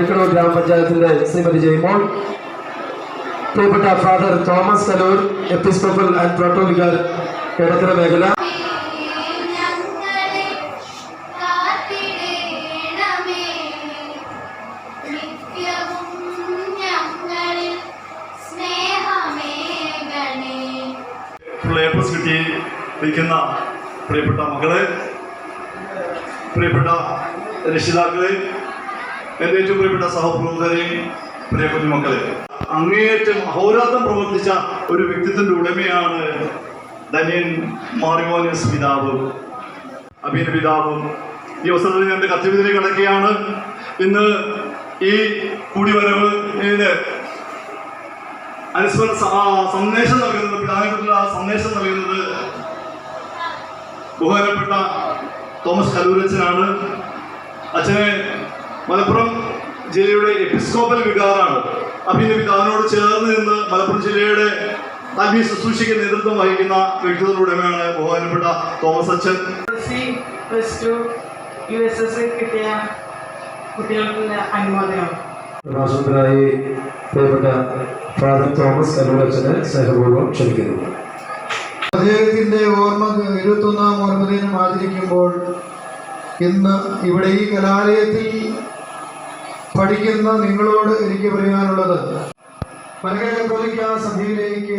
വൈക്കടൂർ ഗ്രാമപഞ്ചായത്തിന്റെ ശ്രീമതി ജയ്മോൾ പ്രിയപ്പെട്ട father Thomas Kaloor episcopal and പ്രോട്ടോലിക്കൽ കേരളത്തിലെ മേഖല. കിട്ടി ഇരിക്കുന്ന പ്രിയപ്പെട്ട മകളെ പ്രിയപ്പെട്ട രക്ഷിതാക്കളെ എന്റെ ഏറ്റവും പ്രിയപ്പെട്ട സഹപ്രവർത്തകരെ പ്രിയപ്പെട്ട മക്കളെ അങ്ങേയറ്റം അഹോരാത്രം പ്രവർത്തിച്ച ഒരു വ്യക്തിത്വത്തിന്റെ ഉടമയാണ് ധനിയൻ മാറിമോനിയസ് പിതാവ് അഭിന പിതാവ്. ഈ അവസരത്തിൽ ഞാൻ കർത്തവ്യത്തിലേക്ക് കടക്കുകയാണ്. ഇന്ന് ഈ കൂടിവരവ് അനുസ്മരണ സന്ദേശം നൽകുന്നത് ആ സന്ദേശം നൽകുന്നത് ബഹുമാനപ്പെട്ട തോമസ് കലൂരച്ചനാണ്. അച്ഛനെ മലപ്പുറം ജില്ലയുടെ എപ്പിസ്കോപ്പൽ വികാറാണ്. അഭിന്റെ പിതാവിനോട് ചേർന്ന് നിന്ന് മലപ്പുറം ജില്ലയുടെ ആത്മീയ ശുശ്രൂഷയ്ക്ക് നേതൃത്വം വഹിക്കുന്ന വ്യക്തിത്വത്തിലുടമയാണ് ബഹുമാനപ്പെട്ട തോമസ് അച്ഛൻ. Plus two U S S കിട്ടിയ കുട്ടികൾക്കുള്ള അനുമോദനം പ്രഭാഷണത്തിനായി പ്രിയപ്പെട്ട ഫാദർ തോമസ് കലൂരച്ചനെ സ്നേഹപൂർവം ക്ഷണിക്കുന്നു. അദ്ദേഹത്തിന്റെ ഓർമ്മ ഇരുപത്തൊന്നാം ഓർമ്മദിനം ആചരിക്കുമ്പോൾ ഇന്ന് ഇവിടെ ഈ കലാലയത്തിൽ പഠിക്കുന്ന നിങ്ങളോട് എനിക്ക് പറയാനുള്ളത് സഭയിലേക്ക്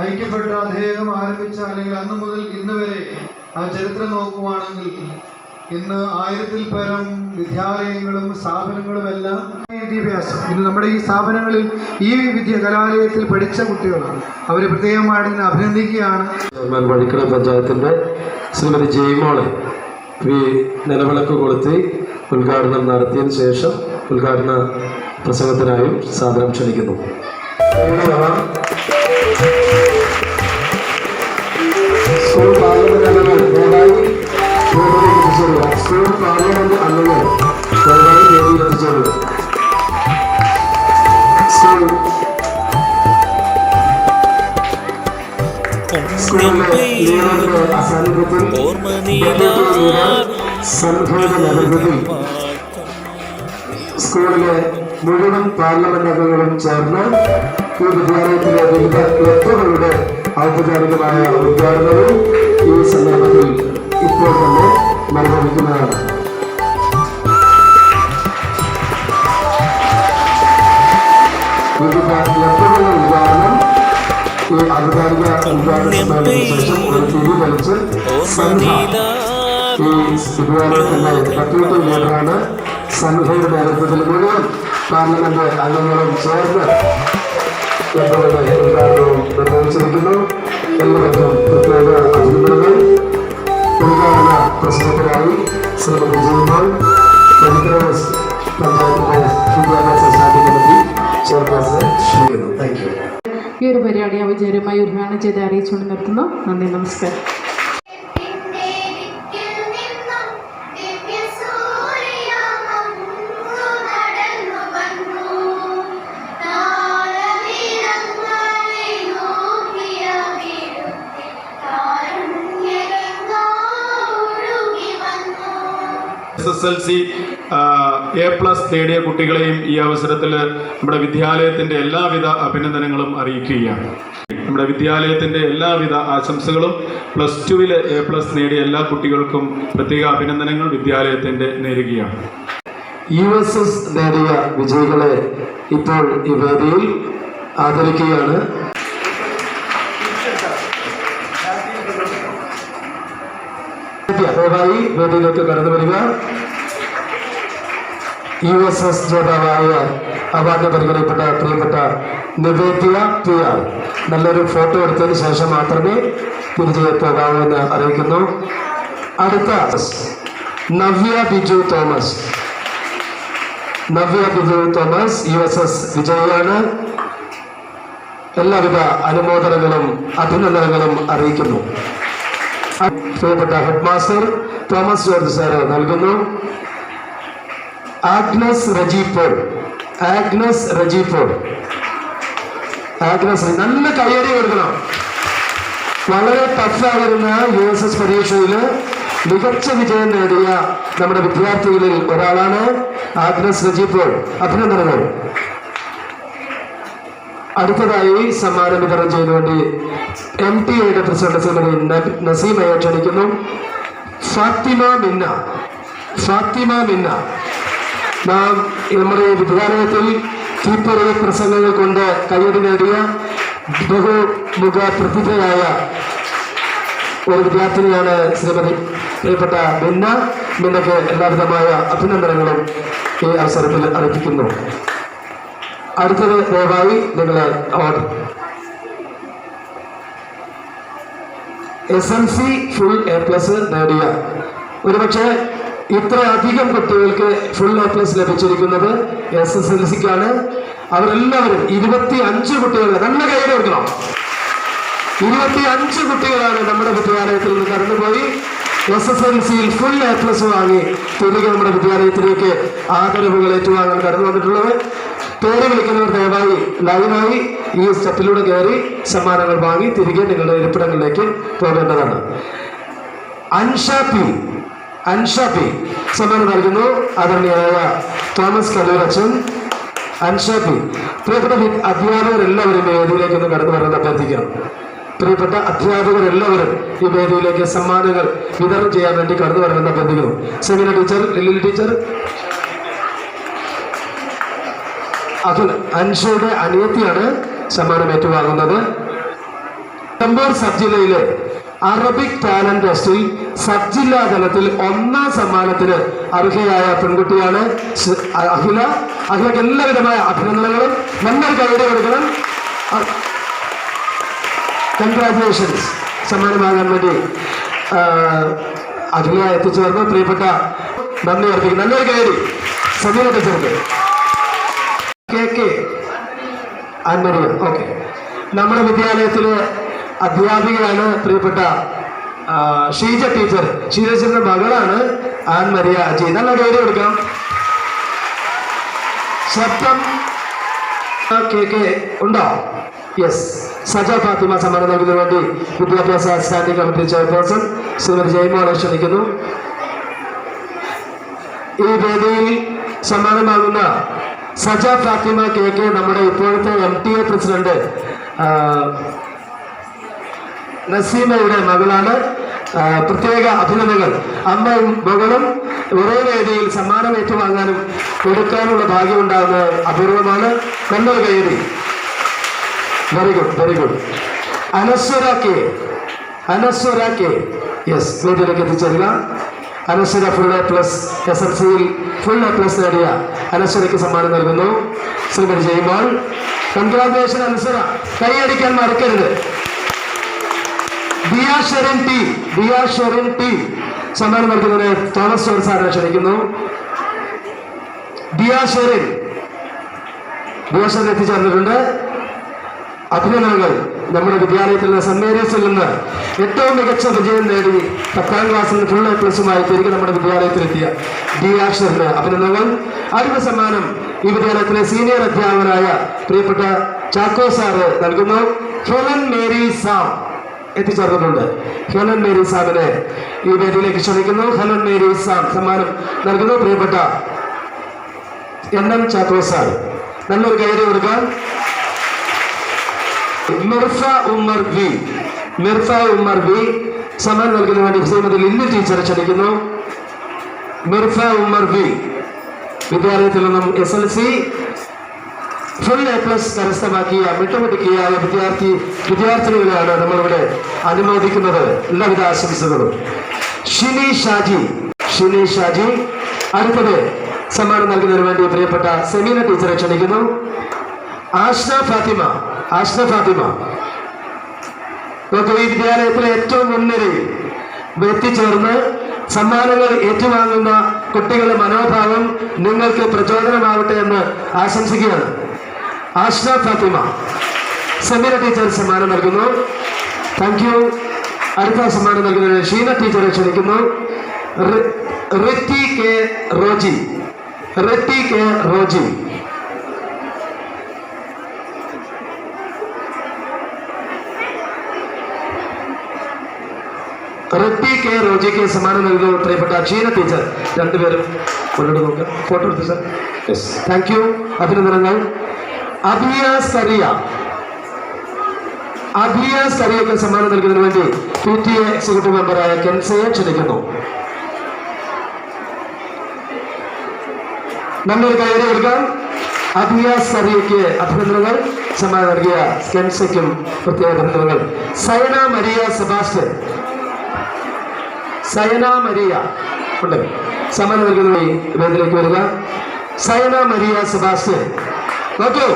ഐക്യപ്പെട്ട അദ്ദേഹം ആരംഭിച്ച അല്ലെങ്കിൽ അന്ന് മുതൽ ഇന്ന് വരെ ആ ചരിത്രം നോക്കുവാണെങ്കിൽ ഇന്ന് ആയിരത്തിൽ പരം വിദ്യാലയങ്ങളും സ്ഥാപനങ്ങളും എല്ലാം വിദ്യാഭ്യാസം. ഇന്ന് നമ്മുടെ ഈ സ്ഥാപനങ്ങളിൽ ഈ വിദ്യ കലാലയത്തിൽ പഠിച്ച കുട്ടികളാണ്. അവരെ പ്രത്യേകമായിട്ട് ഞാൻ അഭിനന്ദിക്കുകയാണ്. ചെയർമാൻ വഴിക്കട പഞ്ചായത്തിന്റെ ശ്രീമതി ജയ്മോളെ നിലവിളക്ക് കൊളുത്തി ഉദ്ഘാടനം നടത്തിയതിനു ശേഷം ഉദ്ഘാടന പ്രസംഗത്തിനായും സാദരം ക്ഷണിക്കുന്നു. സ്കൂൾ പാർലമെന്റ് അംഗങ്ങൾ ദയവായി എത്തിച്ചേരുക. സ്കൂൾ പാർലമെന്റ് അംഗങ്ങൾ ദയവായി വേദിയിൽ എത്തിച്ചേരുക. സ്കൂളിലെ സാന്നിധ്യത്തിൽ നേതൃത്വത്തിൽ സ്കൂളിലെ മുഴുവൻ പാർലമെന്റ് അംഗങ്ങളും ചേർന്ന് ഈ വിദ്യാലയത്തിലെ വിവിധ ക്ലബുകളുടെ ഔപചാരികമായ ഉദ്ഘാടനവും ഈ സന്ദർഭത്തിൽ ഇപ്പോൾ തന്നെ നിർവഹിക്കുന്നതാണ് വിവിധ ക്ലബുകളുടെ ഉദ്ഘാടനം ഈ ഔപചാരിക ഉദ്ഘാടന ശേഷം ഒരു തിരി വലിച്ച് ഈ വിദ്യാലയത്തിന്റെ ഡെപ്യൂട്ടി ലീഡറാണ് സൻഹയുടെ നേതൃത്വത്തിൽ മുഴുവൻ പാർലമെന്റ് അംഗങ്ങളും ചേർന്ന് ക്ലബുകളുടെ ഉദ്ഘാടനവും നിർവഹിച്ചിരിക്കുന്നു എല്ലാവർക്കും പ്രത്യേക അഭിനന്ദനങ്ങൾ ഉദ്ഘാടന പ്രശ്നത്തിനായി ശ്രീമതി ജയ്മോൾ ചരിത്രസ് പഞ്ചായത്തിന്റെ വിദ്യാഭ്യാസ സ്റ്റാൻഡിംഗ് കമ്മിറ്റി ചെയർപേഴ്സണെ ക്ഷണിക്കുന്നു താങ്ക് യു. ഈ ഒരു പരിപാടി ഔചാര്യമായി ഉദ്ഘാടനം ചെയ്ത് അറിയിച്ചുകൊണ്ട് നിർത്തുന്നു. നന്ദി നമസ്കാരം. S S L C A plus നേടിയ കുട്ടികളെയും ഈ അവസരത്തിൽ നമ്മുടെ വിദ്യാലയത്തിന്റെ എല്ലാവിധ അഭിനന്ദനങ്ങളും അറിയിക്കുകയാണ്. നമ്മുടെ വിദ്യാലയത്തിന്റെ എല്ലാവിധ ആശംസകളും പ്ലസ് ടുവിൽ എ പ്ലസ് നേടിയ എല്ലാ കുട്ടികൾക്കും പ്രത്യേക അഭിനന്ദനങ്ങൾ വിദ്യാലയത്തിന്റെ നേരുകയാണ്. യു എസ് എസ് നേടിയ വിജയികളെ ഇപ്പോൾ ഈ വേദിയിൽ ആദരിക്കുകയാണ്. ദയവായി വേദിയിലേക്ക് കടന്നു വരിക യു എസ് എസ് ജേതാവായ അവാർഡ് പരിഗണിക്കപ്പെട്ട പ്രിയപ്പെട്ട നിവേദ്യ പി ആർ. നല്ലൊരു ഫോട്ടോ എടുത്തതിന് ശേഷം മാത്രമേ തിരികെ പോകാവൂ എന്ന് അറിയിക്കുന്നു. അടുത്ത Navya Biju Thomas. Navya Biju Thomas U S S വിജയിയാണ് എല്ലാവിധ അനുമോദനങ്ങളും അഭിനന്ദനങ്ങളും അറിയിക്കുന്നു. പ്രിയപ്പെട്ട head master Thomas George sir നൽകുന്നു. ആഗ്നസ് റജീപ്പോൾ ആഗ്നസ് റജീപ്പോൾ ആഗ്നസ് നല്ല കയ്യടി കൊടുക്കണം. വളരെ ടഫായിരുന്ന യു എസ് എസ് പരീക്ഷയിൽ മികച്ച വിജയം നേടിയ നമ്മുടെ വിദ്യാർത്ഥികളിൽ ഒരാളാണ് ആഗ്നസ് റജീപ്പോൾ അഭിനന്ദനങ്ങൾ. അടുത്തതായി സമ്മാനം വിതരണം വേണ്ടി എം ടി എയുടെ പ്രസിഡന്റ് ശ്രീമതി നസീമയെ ക്ഷണിക്കുന്നു. ഫാത്തിമ മിന്ന. ഫാത്തിമ മിന്ന. നാം നമ്മുടെ വിദ്യാലയത്തിൽ തീപ്പറി പ്രസംഗങ്ങൾ കൊണ്ട് കയ്യടി നേടിയ ബഹുമുഖ പ്രതിഭയായ ഒരു വിദ്യാർത്ഥിനിയാണ് ശ്രീമതി പ്രിയപ്പെട്ട മിന്ന. മിന്നയ്ക്ക് എല്ലാവിധമായ അഭിനന്ദനങ്ങളും ഈ അവസരത്തിൽ അർപ്പിക്കുന്നു. അടുത്തത് ദയവായി നിങ്ങൾ award S L C full A plus നേടിയ. ഒരുപക്ഷെ ഇത്ര അധികം കുട്ടികൾക്ക് ഫുൾ എ പ്ലസ് ലഭിച്ചിരിക്കുന്നത് എസ് എസ് എൽ സിക്കാണ് അവരെല്ലാവരും ഇരുപത്തി അഞ്ച് കുട്ടികൾ നല്ല കയ്യിൽ കൊടുക്കണം. ഇരുപത്തി അഞ്ച് കുട്ടികളാണ് നമ്മുടെ വിദ്യാലയത്തിൽ നിന്ന് കടന്നുപോയി. എസ് എസ് എൽ സിയിൽ ഫുൾ എ പ്ലസ് വാങ്ങി തിരികെ നമ്മുടെ വിദ്യാലയത്തിലേക്ക് ആദരവുകൾ ഏറ്റുവാങ്ങാൻ കടന്നു വന്നിട്ടുള്ളത്. പേര് വിളിക്കുന്നവർ ദയവായി ലൈവായി ഈ സ്റ്റെപ്പിലൂടെ കയറി സമ്മാനങ്ങൾ വാങ്ങി തിരികെ നിങ്ങളുടെ ഇരിപ്പിടങ്ങളിലേക്ക് പോകേണ്ടതാണ്. അൻഷാ പി. അൻഷ പി സമ്മാനം നൽകുന്നു. ആദരണീയരായ തോമസ് കല്ലൂരച്ചൻ അൻഷ പി പ്രിയപ്പെട്ട അധ്യാപകരെല്ലാവരും വേദിയിലേക്ക് ഒന്ന് കടന്നു വരാൻ അഭ്യർത്ഥിക്കണം പ്രിയപ്പെട്ട അധ്യാപകരെല്ലാവരും ഈ വേദിയിലേക്ക് സമ്മാനങ്ങൾ വിതരണം ചെയ്യാൻ വേണ്ടി കടന്നു വരണമെന്ന് അഭ്യർത്ഥിക്കുന്നു. Semina teacher Lily teacher. Akhil അൻഷയുടെ അനിയത്തിയാണ് സമ്മാനം ഏറ്റുവാങ്ങുന്നത്. തമ്പൂർ സബ് ജില്ലയിലെ അറബിക് ടാലന്റ് ടെസ്റ്റിൽ സബ് ജില്ലാ തലത്തിൽ ഒന്നാം സമ്മാനത്തിന് അർഹയായ പെൺകുട്ടിയാണ് അഖില. അഖിലക്ക് എല്ലാവിധമായ അഭിനന്ദനങ്ങളും. നല്ലൊരു കൈയുടെ കൊടുക്കണം കൺഗ്രാറ്റുലേഷൻസ് സമ്മാനമാകാൻ വേണ്ടി അഖില എത്തിച്ചേർന്ന്. പ്രിയപ്പെട്ട നന്ദി അർപ്പിക്കും നല്ലൊരു കയറി സമീപ ടീച്ചർക്ക് കെ കെ. ആൻമരിയ ഓക്കെ. നമ്മുടെ വിദ്യാലയത്തിലെ അധ്യാപികയാണ് പ്രിയപ്പെട്ട ഷീജ ടീച്ചർ. ഷീജ ടീച്ചറിന്റെ മകളാണ് ആൻമരിയ അജി. നല്ല കയറി കൊടുക്കാം. ശബ്ദം കെ കെ ഉണ്ടോ? യെസ് സജ ഫാത്തിമ സമ്മാനം നൽകുന്നതിന് വേണ്ടി വിദ്യാഭ്യാസ സ്റ്റാൻഡിംഗ് കമ്മിറ്റി ചെയർപേഴ്സൺ ശ്രീമതി ജയമോളെ ക്ഷണിക്കുന്നു ഈ വേദിയിൽ സമ്മാനമാകുന്ന സജ ഫാത്തിമ കെ കെ നമ്മുടെ ഇപ്പോഴത്തെ എം ടി എ പ്രസിഡന്റ് നസീമയുടെ മകളാണ്. പ്രത്യേക അഭിനന്ദനങ്ങൾ. അമ്മയും മകളും ഒരേ വേദിയിൽ സമ്മാനം ഏറ്റുവാങ്ങാനും കൊടുക്കാനുള്ള ഭാഗ്യം ഉണ്ടാകുന്നത് അപൂർവമാണ് കണ്ണൂർ കയറി very good very good Anaswara K. Anaswara K. Yes വേദിയിലേക്ക് എത്തിച്ചേരുക Anaswara full A plus S L സിയിൽ ഫുൾ എ പ്ലസ് നേടിയ അനശ്വരയ്ക്ക് സമ്മാനം നൽകുന്നു. ശ്രീമതി ജയ്മോൾ കൺഗ്രാജുലേഷൻ അനശ്വര. കൈയടിക്കാൻ മറക്കരുത്. Diya Sherin T. Thomas John സാറിനെ ക്ഷണിക്കുന്നു. ദിയ ഷെറിൻ ദിയ ഷെറിൻ എത്തിച്ചേർന്നിട്ടുണ്ട്. അഭിനന്ദനങ്ങൾ നമ്മുടെ വിദ്യാലയത്തിൽ നിന്ന് സെന്റ് മേരീസിൽ നിന്ന് ഏറ്റവും മികച്ച വിജയം നേടി പത്താം ക്ലാസ്സിൽ നിന്ന് ഫുൾ എ പ്ലസുമായി തിരികെ നമ്മുടെ വിദ്യാലയത്തിലെത്തിയ ഡി ആഷറിന് അഭിനന്ദനങ്ങൾ. അടുത്ത സമ്മാനം ഈ വിദ്യാലയത്തിലെ സീനിയർ അധ്യാപകനായ പ്രിയപ്പെട്ട ചാക്കോ സാറ് നൽകുന്നു. ഹെലൻ മേരി സാം എത്തിച്ചേർന്നിട്ടുണ്ട്. ഹെലൻ മേരി സാമിനെ ഈ വേദിയിലേക്ക് ക്ഷണിക്കുന്നു. ഹെലൻ മേരി സാം സമ്മാനം നൽകുന്നു. പ്രിയപ്പെട്ട എൻ എം ചാത്തോ നല്ലൊരു കയറി കൊടുക്കാൻ. മിർഫ ഉമ്മർ വി മിർഫ ഉമ്മർ വി സമ്മാനം നൽകുന്ന വേണ്ടി ശ്രീമതി ലില്ലി ടീച്ചറെ ക്ഷണിക്കുന്നു. മിർഫ ഉമ്മർ വി വിദ്യാലയത്തിൽ നിന്നും S L C full A plus കരസ്ഥമാക്കിയ മിട്ടുമിടുക്കിയായ വിദ്യാർത്ഥി വിദ്യാർത്ഥിനികളെയാണ് നമ്മളിവിടെ അനുമോദിക്കുന്നത്. എല്ലാവിധ ആശംസകളും. ഷിനി ഷാജി ഷിനി ഷാജി അടുത്തത് സമ്മാനം നൽകുന്നതിന് വേണ്ടി പ്രിയപ്പെട്ട സെമീന ടീച്ചറെ ക്ഷണിക്കുന്നു. ആഷ്ന ഫാത്തിമ ആഷ്ന ഫാത്തിമ. നോക്കൂ ഈ വിദ്യാലയത്തിലെ ഏറ്റവും മുൻനിരയിൽ എത്തിച്ചേർന്ന് സമ്മാനങ്ങൾ ഏറ്റുവാങ്ങുന്ന കുട്ടികളുടെ മനോഭാവം നിങ്ങൾക്ക് പ്രചോദനമാവട്ടെ എന്ന് ആശംസിക്കുകയാണ്. ആഷ്ന ഫാത്തിമ. സമീര ടീച്ചർ സമ്മാനം നൽകുന്നു. താങ്ക് യു അടുത്ത സമ്മാനം നൽകുന്നത് ഷീന ടീച്ചറെ ക്ഷണിക്കുന്നു. Ritty K Roji. Ritty K Roji. Ritty K റോജിക്ക് സമ്മാനം നൽകുന്നു. പ്രിയപ്പെട്ട ക്ഷീണ ടീച്ചർ രണ്ടുപേരും മുന്നോട്ട് നോക്കുക ഫോട്ടോ എടുത്തു സർ യെസ് താങ്ക് യു അഭിനന്ദനങ്ങൾ. അഭിയ സറിയ അഭിയ സറിയക്ക് സമ്മാനം നൽകുന്നതിന് വേണ്ടി പി ടി എ എക്സിക്യൂട്ടീവ് മെമ്പറായ കെൻസയെ ക്ഷണിക്കുന്നു. നല്ലൊരു കൈയ്യടി കൊടുക്കാം അഭിയ സറിയയ്ക്ക് അഭിനന്ദനങ്ങൾ. സമ്മാനം നൽകിയ കെൻസയ്ക്കും പ്രത്യേക അഭിനന്ദനങ്ങൾ. Saina Maria Sebastian. Saina Maria ഉണ്ട് സമ്മാനം നൽകുന്ന വേദനയ്ക്ക് വരിക. Saina Maria Sebastian. നോക്കൂ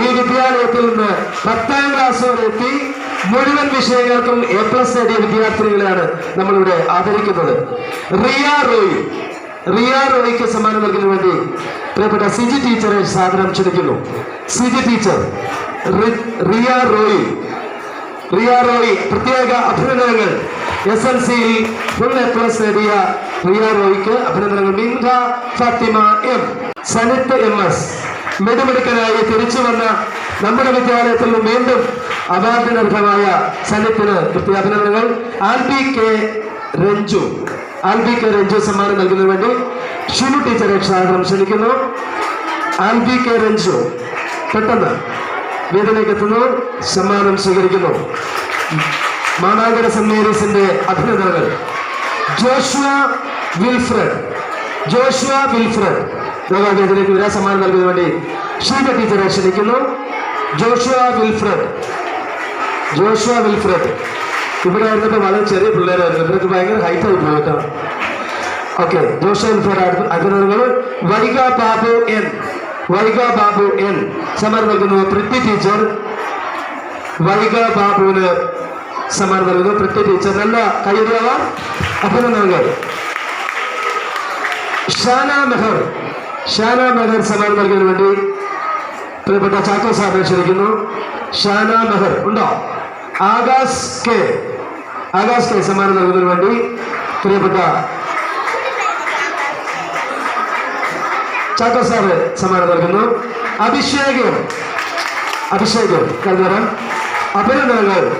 ഈ വിദ്യാലയത്തിൽ നിന്ന് പത്താം ക്ലാസ് വരെ എത്തി മുഴുവൻ വിഷയങ്ങൾക്കും എ പ്ലസ് നേടിയ വിദ്യാർത്ഥിനികളെയാണ് നമ്മളിവിടെ ആദരിക്കുന്നത്. റിയ റോയ്. റിയ റോയ്ക്ക് സമ്മാനം നൽകുന്നതിന് വേണ്ടി പ്രിയപ്പെട്ട സിജി ടീച്ചറെ സാധനം ക്ഷണിക്കുന്നു. Siji teacher Riya Roy. Riya Roy പ്രത്യേക അഭിനന്ദനങ്ങൾ. S L C full A plus നേടിയ റിയ റോയ്ക്ക് അഭിനന്ദനങ്ങൾ. Minha Fathima M. Sanith M S. മെടുമെടുക്കനായി തിരിച്ചു വന്ന നമ്മുടെ വിദ്യാലയത്തിൽ നിന്ന് വീണ്ടും അവാർഡിനർഹമായ സന്നിധിന് സനിത്തിന് all B K Ranju. Albi K Ranju സമ്മാനം നൽകുന്നതിന് വേണ്ടി ഷിനു ടീച്ചറെ സ്വാഗതം ക്ഷണിക്കുന്നു. ആൽബി കെ രഞ്ജു പെട്ടെന്ന് വേദിയിലേക്ക് എത്തുന്നു. സമ്മാനം സ്വീകരിക്കുന്നു. മാനാഗര സെന്റ് അഭിനന്ദനങ്ങൾ. Joshua Wilfred. Joshua Wilfred. യോഗാവേദിയിലേക്ക് വിരാസമ്മാനം നൽകുന്നതിന് വേണ്ടി ഷീജ ടീച്ചറെ ക്ഷണിക്കുന്നു ജോഷുവ വിൽഫ്രഡ്. Joshua Wilfred. ഇവിടെ ആയിരുന്നപ്പോൾ വളരെ ചെറിയ പിള്ളേരായിരുന്നു. ഇവർക്ക് ഭയങ്കര ഹൈറ്റ് ആയി പോയി ഓക്കെ ജോഷുവ വിൽഫ്രഡ് അഭിനന്ദനങ്ങൾ വൈഗ ബാബു എൻ. വൈഗ ബാബു എൻ. സമ്മാനം നൽകുന്നു പൃഥ്വി ടീച്ചർ. വൈഗ ബാബുവിന് സമ്മാനം നൽകുന്നു പൃഥ്വി ടീച്ചർ. നല്ല കയ്യടിയാവ. അഭിനന്ദനങ്ങൾ. ഷാന മെഹർ. ഷാന മെഹർ സമ്മാനം നൽകുന്നതിന് വേണ്ടി പ്രിയപ്പെട്ട ചാക്കോ സാറിനെ ക്ഷണിക്കുന്നു. ഷാന മെഹർ ഉണ്ടോ? ആകാശ് കെ. ആകാശ് കെ സമ്മാനം നൽകുന്നതിന് വേണ്ടി പ്രിയപ്പെട്ട ചാക്കോ സാറ് സമ്മാനം നൽകുന്നു. അഭിഷേകം. അഭിഷേകം. കൽവരം അഭിനന്ദനങ്ങൾ.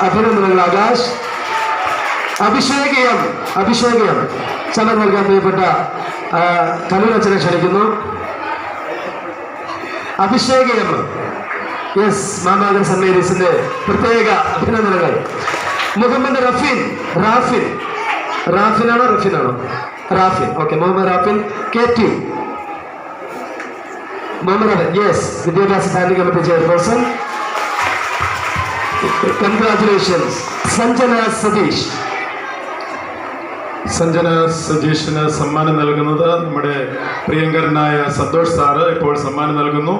അഭിനന്ദനങ്ങൾ ആകാശ്. അഭിഷേകം. അഭിഷേകം. സമ്മാനം നൽകാൻ പ്രിയപ്പെട്ട കലൂരച്ചനെ ക്ഷണിക്കുന്നു. എം. എസ് മാമാകൻ സമ്മേരീസിന്റെ പ്രത്യേക അഭിനന്ദനങ്ങൾ. മുഹമ്മദ് റഫീൻ റാഫിൻ. റാഫിനാണോ റഫീനാണോ? Rafin. Okay Muhammad Rafin K T. Muhammad Rafin yes വിദ്യാഭ്യാസ standing committee chairperson. Congratulations Sanjana Satheesh. Sanjana സജീഷിന് സമ്മാനം നൽകുന്നത് നമ്മുടെ പ്രിയങ്കരനായ സന്തോഷ് സാറ് ഇപ്പോൾ സമ്മാനം നൽകുന്നു.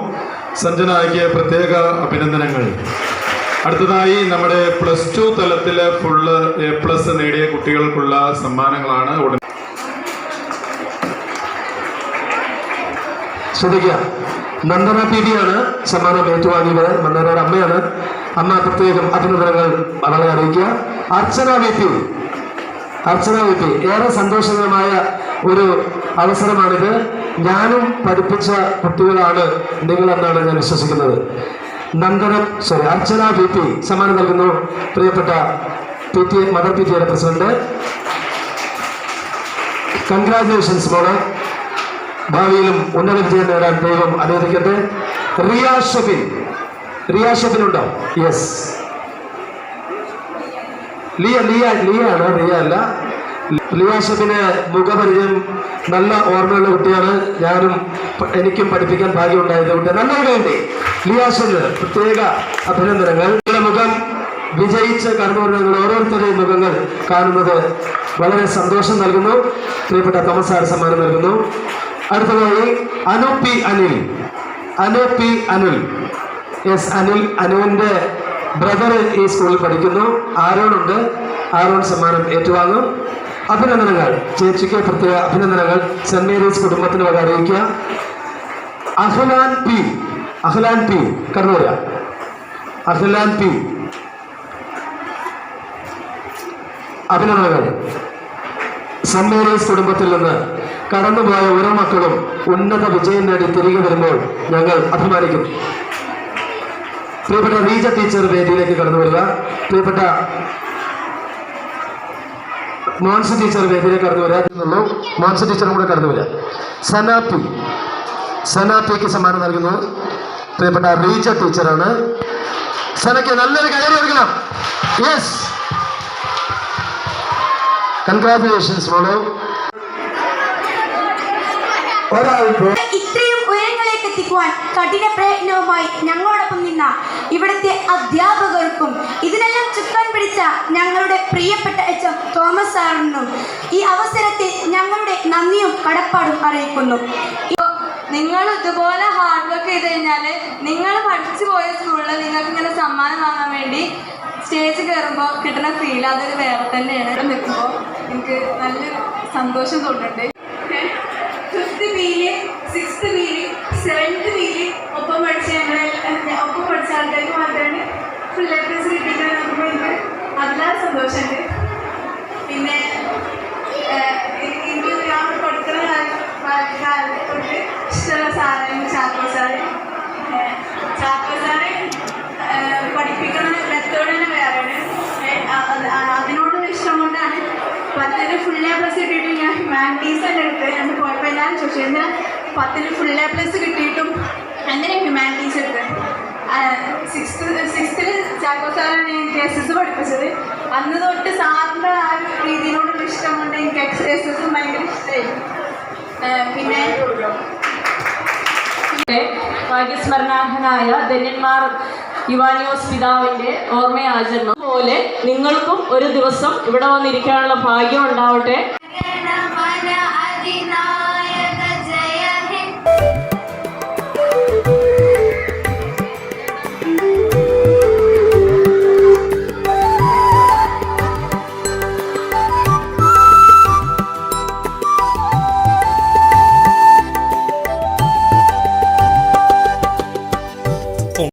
സഞ്ജന ആക്കിയ പ്രത്യേക അഭിനന്ദനങ്ങൾ. അടുത്തതായി നമ്മുടെ പ്ലസ് ടു തലത്തിൽ ഫുള്ള് എ പ്ലസ് നേടിയ കുട്ടികൾക്കുള്ള സമ്മാനങ്ങളാണ് ഉടൻ ശ്രദ്ധിക്കുക. നന്ദന പീഡിയാണ് സമ്മാനം ഏറ്റുവാങ്ങിയത്. നന്ദനയുടെ അമ്മയാണ്. അമ്മ പ്രത്യേകം അഭിനന്ദനങ്ങൾ അവളെ അറിയിക്കുക. Archana V P Archana VP ഏറെ സന്തോഷകരമായ ഒരു അവസരമാണിത്. ഞാനും പഠിപ്പിച്ച കുട്ടികളാണ് നിങ്ങളെന്നാണ് ഞാൻ വിശ്വസിക്കുന്നത്. Nandanam sorry Archana V P സമ്മാനം നൽകുന്നു. പ്രിയപ്പെട്ട P T mother P T എയുടെ പ്രസിഡന്റ്. കൺഗ്രാചുലേഷൻസ് മോളെ. ഭാവിയിലും ഉന്നത വിജയം നേടാൻ ദൈവം അനുവദിക്കട്ടെ. റിയാ ഷബിൻ റിയാ ഷബിൻ ഉണ്ടോ? യെസ് ലിയ ലിയ ലിയ ആണ് റിയ അല്ല ലിയ മുഖപരിചയം നല്ല ഓർമ്മയുള്ള കുട്ടിയാണ്. ഞാനും എനിക്കും പഠിപ്പിക്കാൻ ഭാഗ്യമുണ്ടായത് കൊണ്ട് വേണ്ടി ലിയ ഷബിന് പ്രത്യേക അഭിനന്ദനങ്ങൾ. മുഖം വിജയിച്ച കർമ്മങ്ങൾ ഓരോരുത്തരുടെയും മുഖങ്ങൾ കാണുന്നത് വളരെ സന്തോഷം നൽകുന്നു. പ്രിയപ്പെട്ട തോമസ് സമ്മാനം നൽകുന്നു. അടുത്തതായി Anu P Anil. Anu P Anil. S Anil അനുവിന്റെ ബ്രദർ ഈ സ്കൂളിൽ പഠിക്കുന്നു. ആരോണുണ്ട് ആരോൺ സമ്മാനം ഏറ്റുവാങ്ങും? അഭിനന്ദനങ്ങൾ. ചേച്ചിക്ക് പ്രത്യേക അഭിനന്ദനങ്ങൾ. സെന്റ് മേരീസ് കുടുംബത്തിന് വക അറിയിക്കുക. അഹ്ലാൻ പി. അഹ്ലാൻ പി. കണ്ണൂര അഹ്ലാൻ പി. അഭിനന്ദനങ്ങൾ. സെന്റ് മേരീസ് കുടുംബത്തിൽ നിന്ന് കടന്നുപോയ ഓരോ മക്കളും ഉന്നത വിജയം നേടി തിരികെ വരുമ്പോൾ ഞങ്ങൾ അഭിമാനിക്കും പ്രിയപ്പെട്ട റീജ ടീച്ചർ വേദിയിലേക്ക് കടന്നു വരിക. പ്രിയപ്പെട്ട മോൻസ് ടീച്ചർ വേദിയിലേക്ക് കടന്നു വരാമെന്നുള്ളൂ മാൻസ് ടീച്ചറും കൂടെ കടന്നു വരിക. സനാപ്പി സനാപ്പിക്ക് സമ്മാനം നൽകുന്നു. പ്രിയപ്പെട്ട റീജ ടീച്ചറാണ്. സനയ്ക്ക് നല്ലൊരു കയറി നൽകണം യെസ് കൺഗ്രാറ്റുലേഷൻസ് മോളോ. ഒരാൾ എത്തിക്കുവാൻ കഠിന പ്രയത്നവുമായി ഞങ്ങളോടൊപ്പം നിന്ന ഇവിടുത്തെ അധ്യാപകർക്കും ഇതിനെല്ലാം ചുക്കാൻ പിടിച്ച ഞങ്ങളുടെ പ്രിയപ്പെട്ട എച്ച് തോമസ് സാറിനും ഈ അവസരത്തിൽ ഞങ്ങളുടെ നന്ദിയും കടപ്പാടും അറിയിക്കുന്നു. നിങ്ങൾ ഇതുപോലെ ഹാർഡ് വർക്ക് ചെയ്ത് കഴിഞ്ഞാൽ നിങ്ങൾ പഠിച്ചു പോയ സ്കൂളിൽ നിങ്ങൾക്ക് ഇങ്ങനെ സമ്മാനം വാങ്ങാൻ വേണ്ടി സ്റ്റേജ് കയറുമ്പോൾ കിട്ടുന്ന ഫീൽ അതൊരു വേറെ തന്നെയാണ്. നിൽക്കുമ്പോൾ എനിക്ക് നല്ലൊരു സന്തോഷം തോന്നുന്നുണ്ട് ഫിഫ്ത്ത് ബിയിൽ സിക്സ്ത് ബിയിൽ സെവൻത്ത് ബിയിൽ ഒപ്പം പഠിച്ച ഞങ്ങളെ ഒപ്പം പഠിച്ച ആൾക്കാർക്ക് മാത്രമാണ് ഫുൾ എ പ്ലസ് കിട്ടിയിട്ട് നോക്കുമ്പോൾ എനിക്ക് അതിലാറ് സന്തോഷമുണ്ട് പിന്നെ ഏഹ്, എ- എനിക്ക് ഞാൻ കൊടുക്കുന്ന കാലം കാലത്ത് തൊട്ട് ഇഷ്ടമുള്ള സാറായിരുന്നു ചാക്കോ സാറ് ഏഹ്, ചാക്കോ സാറ് ഏഹ്, പഠിപ്പിക്കുന്ന മെത്തേഡ് തന്നെ വേറെയാണ് ഏഹ്, അ- അത് അ- അതിനോടുള്ള ഇഷ്ടം കൊണ്ടാണ് പത്തിന് ഫുൾ എ പ്ലസ് കിട്ടിയിട്ട് ഞാൻ ഹ്യൂമാനിറ്റീസ് തന്നെ എടുത്ത് എന്ന് പോയപ്പോൾ എല്ലാവരും ചോദിച്ചു എന്തിനാ പത്തിന് ഫുൾ എ പ്ലസ് കിട്ടിയിട്ടും എന്തിനാ ഹ്യൂമാനിറ്റീസ് എടുത്ത്? സിക്സ്ത് സിക്സ്ത്തിൽ ചാക്കോ സാറാണ് എനിക്ക് എസ് എസ് പഠിപ്പിച്ചത്. അന്ന് തൊട്ട് സാറിന്റെ ആ ഒരു രീതിയിലോടുള്ള ഇഷ്ടം കൊണ്ട് എനിക്ക് എക്സ് എസ് എസും ഭയങ്കര ഇഷ്ടമായിരുന്നു പിന്നെ ഭാഗ്യസ്മരണാർഹനായ ധന്യന്മാർ ഇവാനിയോസ് പിതാവിന്റെ ഓർമ്മയാചരണം പോലെ നിങ്ങൾക്കും ഒരു ദിവസം ഇവിടെ വന്നിരിക്കാനുള്ള ഭാഗ്യം ഉണ്ടാവട്ടെ.